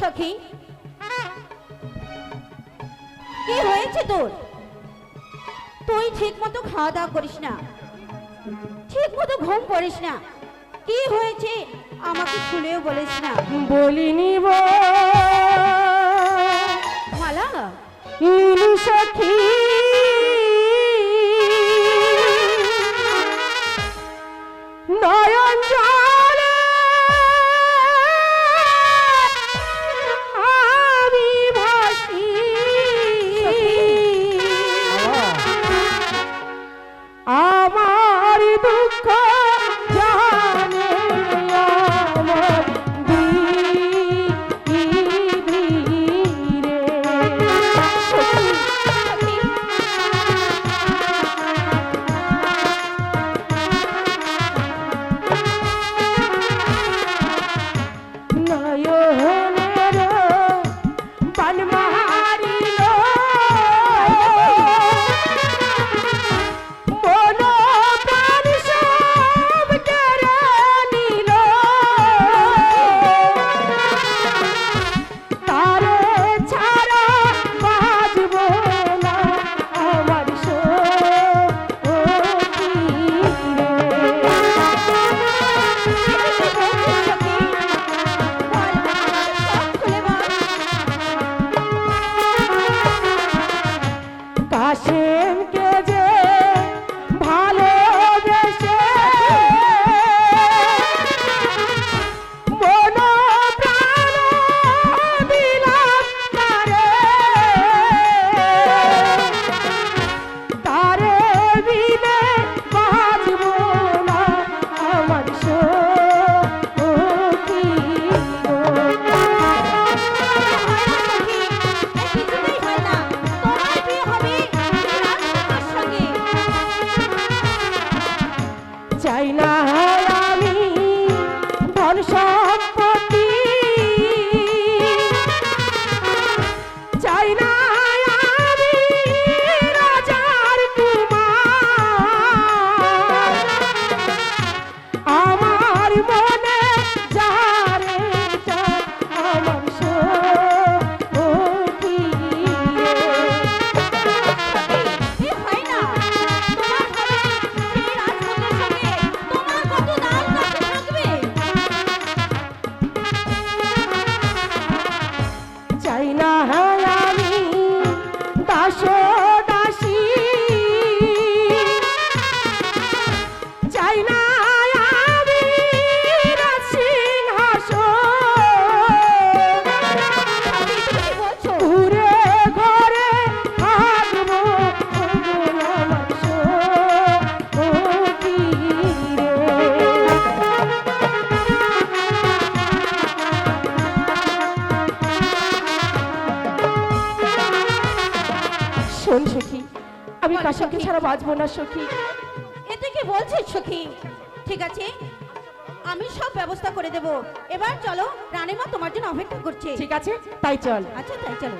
সখী। কি হয়েছে তোর? তুই ঠিক মতো খাওয়া দাওয়া করিস না। ঠিক মতো ঘুম করিস না। কি হয়েছে আমাকে খুলেও বলিস না। বলিনি মালা। সখী। শোন সখী আমি কাশাকে। ছাড়া বাঁচবো না সখী কি বলছিস সখী। ঠিক আছে আমি সব ব্যবস্থা করে দেব। এবার চলো রানীমা তোমার জন্য অপেক্ষা করছে। ঠিক আছে তাই চল। আচ্ছা তাই চলো।